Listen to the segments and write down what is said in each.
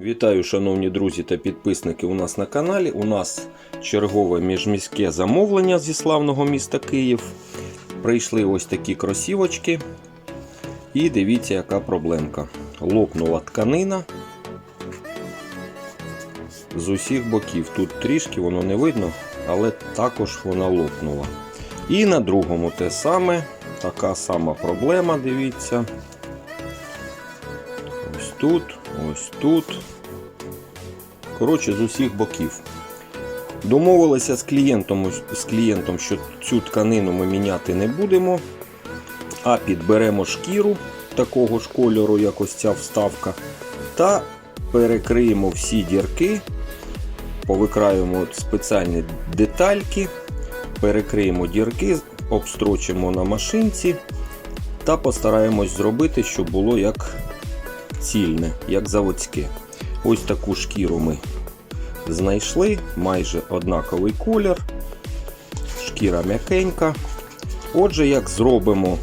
Вітаю, шановні друзі та підписники у нас на каналі. У нас чергове міжміське замовлення зі славного міста Київ. Прийшли ось такі кросівочки. І дивіться, яка проблемка. Лопнула тканина з усіх боків. Тут трішки воно не видно, але також вона лопнула. І на другому те саме, така сама проблема, дивіться. Ось тут, ось тут. Коротше, з усіх боків. Домовилися з клієнтом, з клієнтом, що цю тканину ми міняти не будемо, а підберемо шкіру такого ж кольору, як ось ця вставка, та перекриємо всі дірки, повикраємо спеціальні детальки, перекриємо дірки, обстрочимо на машинці та постараємось зробити, щоб було як цільне, як заводське. Ось таку шкіру ми знайшли, майже однаковий колір, шкіра м'якенька. Отже, як зробимо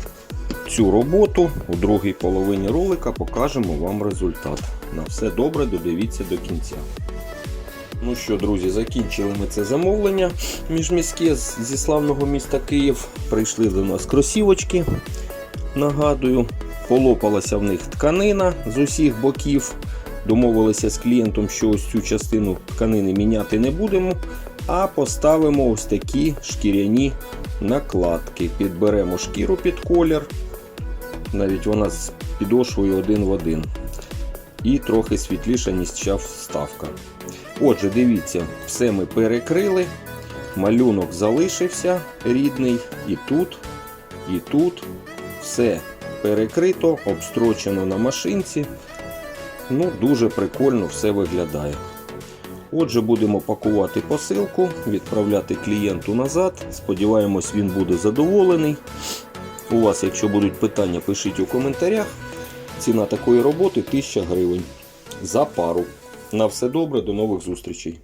цю роботу у другій половині ролика, покажемо вам результат. На все добре, додивіться до кінця. Ну що, друзі, закінчили ми це замовлення міжміське зі славного міста Київ. Прийшли до нас кросівочки. Нагадую, полопалася в них тканина з усіх боків. Домовилися з клієнтом, що ось цю частину тканини міняти не будемо, а поставимо ось такі шкіряні накладки. Підберемо шкіру під колір. Навіть вона з підошвою один в один. І трохи світліша, ніж вставка. Отже, дивіться, все ми перекрили. Малюнок залишився рідний і тут, і тут. Все перекрито, обстрочено на машинці. Ну, дуже прикольно все виглядає. Отже, будемо пакувати посилку, відправляти клієнту назад. Сподіваємось, він буде задоволений. У вас, якщо будуть питання, пишіть у коментарях. Ціна такої роботи 1000 гривень за пару. На все добре, до нових зустрічей.